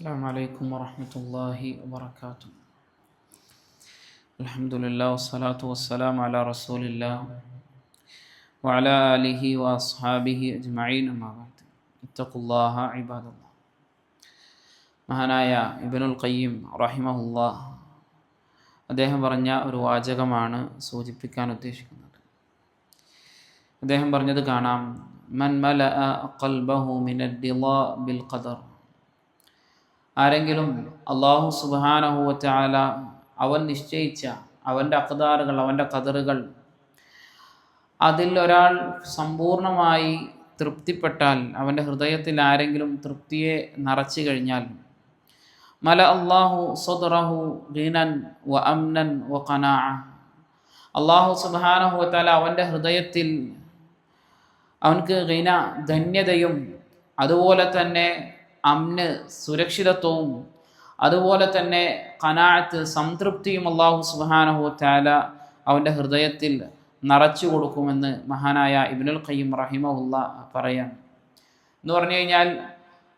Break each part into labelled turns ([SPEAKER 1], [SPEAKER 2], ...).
[SPEAKER 1] السلام عليكم ورحمة الله وبركاته الحمد لله والصلاة والسلام على رسول الله وعلى آله وأصحابه أجمعين أما بعد اتقوا الله عباد الله മഹാനായ ഇബനുൽ ഖയ്യിം റഹിമഹുല്ല അദ്ദേഹം പറഞ്ഞ ഒരു വാചകമാണ് സൂചിപ്പിക്കാൻ ഉദ്ദേശിക്കുന്നത് അദ്ദേഹം പറഞ്ഞത് കാണാം മൻ മല ഖൽബഹു മിനദ്ദിളാ ബിൽ ഖദർ ആരെങ്കിലും അള്ളാഹു സുബാനഹുവറ്റാല അവൻ നിശ്ചയിച്ച അവന്റെ അക്താറുകൾ അവന്റെ കതറുകൾ അതിൽ ഒരാൾ സമ്പൂർണമായി തൃപ്തിപ്പെട്ടാൽ അവന്റെ ഹൃദയത്തിൽ ആരെങ്കിലും തൃപ്തിയെ നിറച്ചു കഴിഞ്ഞാൽ മല അള്ളാഹു സദറഹു ഗീനൻ വ അംനൻ വ കനാ അള്ളാഹു സുബാനഹുവത്താല അവന്റെ ഹൃദയത്തിൽ അവൻക്ക് ഗീന ധന്യതയും അതുപോലെ തന്നെ അമ്ന് സുരക്ഷിതത്വവും അതുപോലെ തന്നെ കനാത്ത് സംതൃപ്തിയും അള്ളാഹു സുബാനഹു താല അവന്റെ ഹൃദയത്തിൽ നിറച്ചു കൊടുക്കുമെന്ന് മഹാനായ ഇബിനുൽ ഖയ്യം റഹിമഹുല്ല പറയാം. എന്ന് പറഞ്ഞു കഴിഞ്ഞാൽ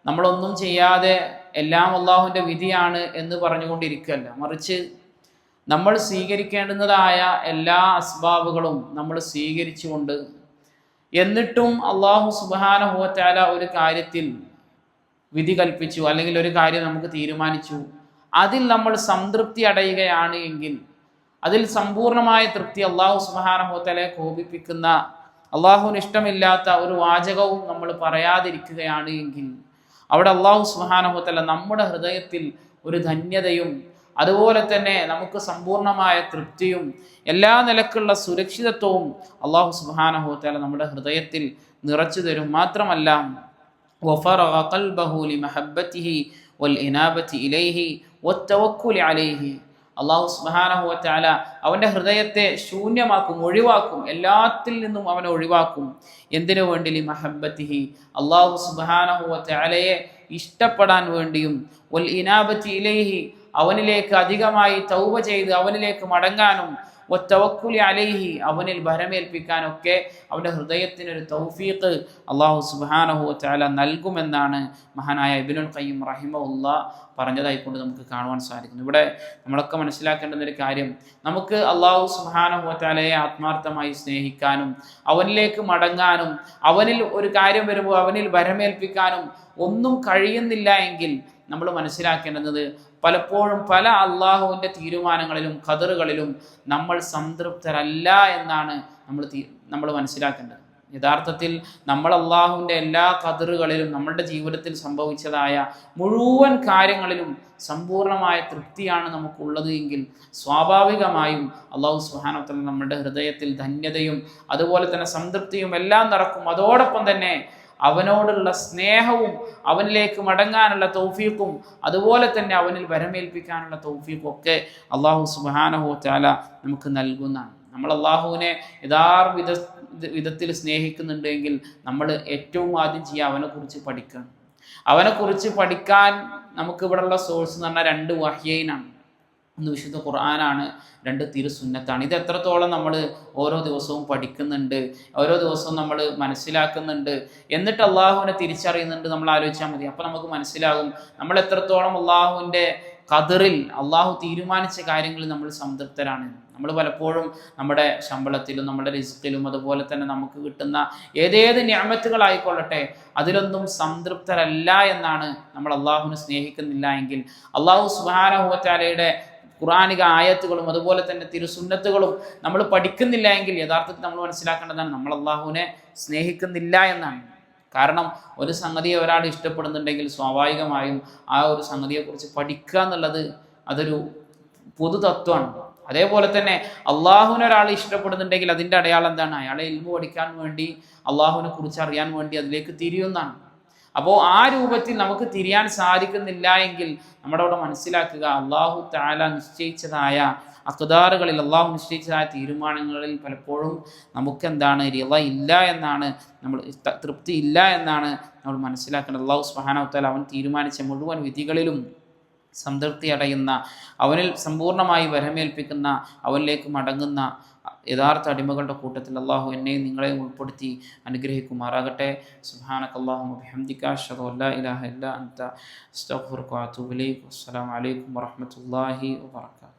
[SPEAKER 1] നമ്മളൊന്നും ചെയ്യാതെ എല്ലാം അള്ളാഹുവിന്റെ വിധിയാണ് എന്ന് പറഞ്ഞുകൊണ്ടിരിക്കുകയല്ല. മറിച്ച് നമ്മൾ സ്വീകരിക്കേണ്ടുന്നതായ എല്ലാ അസ്ബാബുകളും നമ്മൾ സ്വീകരിച്ചുകൊണ്ട് എന്നിട്ടും അള്ളാഹു സുബാനഹുവറ്റാല ഒരു കാര്യത്തിൽ വിധി കൽപ്പിച്ചു അല്ലെങ്കിൽ ഒരു കാര്യം നമുക്ക് തീരുമാനിച്ചു. അതിൽ നമ്മൾ സംതൃപ്തി അടയുകയാണ് എങ്കിൽ അതിൽ സമ്പൂർണമായ തൃപ്തി അള്ളാഹു സുബാനഹോത്തലെ കോപിപ്പിക്കുന്ന അള്ളാഹുവിന് ഇഷ്ടമില്ലാത്ത ഒരു വാചകവും നമ്മൾ പറയാതിരിക്കുകയാണ് എങ്കിൽ അവിടെ അള്ളാഹു സുബാനഹോത്തല നമ്മുടെ ഹൃദയത്തിൽ ഒരു ധന്യതയും അതുപോലെ തന്നെ നമുക്ക് സമ്പൂർണമായ തൃപ്തിയും എല്ലാ നിലക്കുള്ള സുരക്ഷിതത്വവും അള്ളാഹു സുബാനഹോത്തല നമ്മുടെ ഹൃദയത്തിൽ നിറച്ചു തരും. മാത്രമല്ല وفرغ قلبه لمحبته والإنابة إليه والتوكل عليه അള്ളാഹു സുബാനഹു വറ്റാല അവൻ്റെ ഹൃദയത്തെ ശൂന്യമാക്കും ഒഴിവാക്കും എല്ലാത്തിൽ നിന്നും അവനെ ഒഴിവാക്കും എന്തിനു വേണ്ടി മഹബത്തിഹി അള്ളാഹു സുബാനഹു വറ്റാലയെ ഇഷ്ടപ്പെടാൻ വേണ്ടിയും വൽ ഇനാബത്തി ഇലേഹി അവനിലേക്ക് അധികമായി തൗബ ചെയ്ത് അവനിലേക്ക് മടങ്ങാനും ഒറ്റവക്കുലി അലൈഹി അവനിൽ ഭരമേൽപ്പിക്കാനൊക്കെ അവന്റെ ഹൃദയത്തിനൊരു തൗഫീഖ് അള്ളാഹു സുബാനഹു ചാല നൽകുമെന്നാണ് മഹാനായ ഇബിനുൽ ഖയ്യം റഹിമുല്ല പറഞ്ഞതായിക്കൊണ്ട് നമുക്ക് കാണുവാൻ സാധിക്കുന്നു. ഇവിടെ നമ്മളൊക്കെ മനസ്സിലാക്കേണ്ടുന്ന ഒരു കാര്യം നമുക്ക് അള്ളാഹു സുബാനഹു ചാലയെ ആത്മാർത്ഥമായി സ്നേഹിക്കാനും അവനിലേക്ക് മടങ്ങാനും അവനിൽ ഒരു കാര്യം വരുമ്പോൾ അവനിൽ ഭരമേൽപ്പിക്കാനും ഒന്നും കഴിയുന്നില്ല എങ്കിൽ നമ്മൾ മനസ്സിലാക്കേണ്ടത് പലപ്പോഴും പല അള്ളാഹുവിന്റെ തീരുമാനങ്ങളിലും ഖദറുകളിലും നമ്മൾ സംതൃപ്തരല്ല എന്നാണ് നമ്മൾ നമ്മൾ മനസ്സിലാക്കേണ്ടത്. യഥാർത്ഥത്തിൽ നമ്മൾ അള്ളാഹുവിന്റെ എല്ലാ കതിറുകളിലും നമ്മളുടെ ജീവിതത്തിൽ സംഭവിച്ചതായ മുഴുവൻ കാര്യങ്ങളിലും സമ്പൂർണമായ തൃപ്തിയാണ് നമുക്കുള്ളത് എങ്കിൽ സ്വാഭാവികമായും അള്ളാഹു സുഹാനത്തിൽ നമ്മുടെ ഹൃദയത്തിൽ ധന്യതയും അതുപോലെ തന്നെ സംതൃപ്തിയും എല്ലാം നടക്കും. അതോടൊപ്പം തന്നെ അവനോടുള്ള സ്നേഹവും അവനിലേക്ക് മടങ്ങാനുള്ള തൗഫീഖും അതുപോലെ തന്നെ അവനിൽ വരമേൽപ്പിക്കാനുള്ള തൗഫീഖും ഒക്കെ അള്ളാഹു സുബാനഹു ചാല നമുക്ക് നൽകുന്നതാണ്. നമ്മൾ അള്ളാഹുവിനെ യഥാർവിധ വിധത്തിൽ സ്നേഹിക്കുന്നുണ്ടെങ്കിൽ നമ്മൾ ഏറ്റവും ആദ്യം ചെയ്യുക അവനെക്കുറിച്ച് പഠിക്കണം. അവനെക്കുറിച്ച് പഠിക്കാൻ നമുക്ക് ഇവിടെയുള്ള സോഴ്സ് എന്ന് പറഞ്ഞാൽ രണ്ട് വഹ്യയിനാണ്. ഒന്ന് വിശുദ്ധ ഖുർആനാണ് രണ്ട് തിരുസുന്നത്താണ് ഇത് എത്രത്തോളം നമ്മൾ ഓരോ ദിവസവും പഠിക്കുന്നുണ്ട് ഓരോ ദിവസവും നമ്മൾ മനസ്സിലാക്കുന്നുണ്ട് എന്നിട്ട് അള്ളാഹുവിനെ തിരിച്ചറിയുന്നുണ്ട് നമ്മൾ ആലോചിച്ചാൽ മതി. അപ്പോൾ നമുക്ക് മനസ്സിലാകും നമ്മൾ എത്രത്തോളം അള്ളാഹുവിന്റെ കതിറിൽ അള്ളാഹു തീരുമാനിച്ച കാര്യങ്ങളിൽ നമ്മൾ സംതൃപ്തരാണ്. നമ്മൾ പലപ്പോഴും നമ്മുടെ ശമ്പളത്തിലും നമ്മുടെ റിസ്ക്കിലും അതുപോലെ തന്നെ നമുക്ക് കിട്ടുന്ന ഏതേത് ഞാമത്തുകളായിക്കൊള്ളട്ടെ അതിലൊന്നും സംതൃപ്തരല്ല എന്നാണ് നമ്മൾ അള്ളാഹുവിനെ സ്നേഹിക്കുന്നില്ല എങ്കിൽ അള്ളാഹു സുബാനഹുവറ്റാലയുടെ ഖുറാനിക ആയത്തുകളും അതുപോലെ തന്നെ തിരുസുന്നത്തുകളും നമ്മൾ പഠിക്കുന്നില്ല എങ്കിൽ യഥാർത്ഥത്തിൽ നമ്മൾ മനസ്സിലാക്കേണ്ടതാണ് നമ്മൾ അള്ളാഹുവിനെ സ്നേഹിക്കുന്നില്ല എന്നാണ്. കാരണം ഒരു സംഗതിയെ ഒരാൾ ഇഷ്ടപ്പെടുന്നുണ്ടെങ്കിൽ സ്വാഭാവികമായും ആ ഒരു സംഗതിയെക്കുറിച്ച് പഠിക്കുക എന്നുള്ളത് അതൊരു പൊതു തത്വമാണ്. അതേപോലെ തന്നെ അള്ളാഹുവിനെ ഒരാൾ ഇഷ്ടപ്പെടുന്നുണ്ടെങ്കിൽ അതിന്റെ അടയാളം എന്താണ്? അയാളെ ഇൽമു പഠിക്കാൻ വേണ്ടി അള്ളാഹുവിനെ കുറിച്ച് അറിയാൻ വേണ്ടി അതിലേക്ക് തിരിയുന്നതാണ്. അപ്പോൾ ആ രൂപത്തിൽ നമുക്ക് തിരിയാൻ സാധിക്കുന്നില്ല എങ്കിൽ നമ്മുടെ അവിടെ മനസ്സിലാക്കുക അള്ളാഹു താല നിശ്ചയിച്ചതായ അക്താറുകളിൽ അള്ളാഹു നിശ്ചയിച്ചതായ തീരുമാനങ്ങളിൽ പലപ്പോഴും നമുക്കെന്താണ് റിള ഇല്ല എന്നാണ് നമ്മൾ തൃപ്തി ഇല്ല എന്നാണ് നമ്മൾ മനസ്സിലാക്കേണ്ടത്. അള്ളാഹു സുഹാനാവത്താൽ അവൻ തീരുമാനിച്ച മുഴുവൻ വിധികളിലും സംതൃപ്തി അടയുന്ന അവനിൽ സമ്പൂർണമായി വരമേൽപ്പിക്കുന്ന അവനിലേക്ക് മടങ്ങുന്ന യഥാർത്ഥ അടിമകളുടെ കൂട്ടത്തിൽ അള്ളാഹു എന്നെയും നിങ്ങളെയും ഉൾപ്പെടുത്തി അനുഗ്രഹിക്കുമാറാകട്ടെ. സുബാനക്ക് അള്ളാഹു അബിഹംദിക്ക ഷദു അല്ലാ ഇലാഹ ഇല്ല അന്ത അസ്തഗ്ഫിറുക വഅതൂബു ഇലൈക്. അസ്സലാമു അലൈക്കും വറഹ്മത്തുള്ളാഹി വബറകാതുഹു.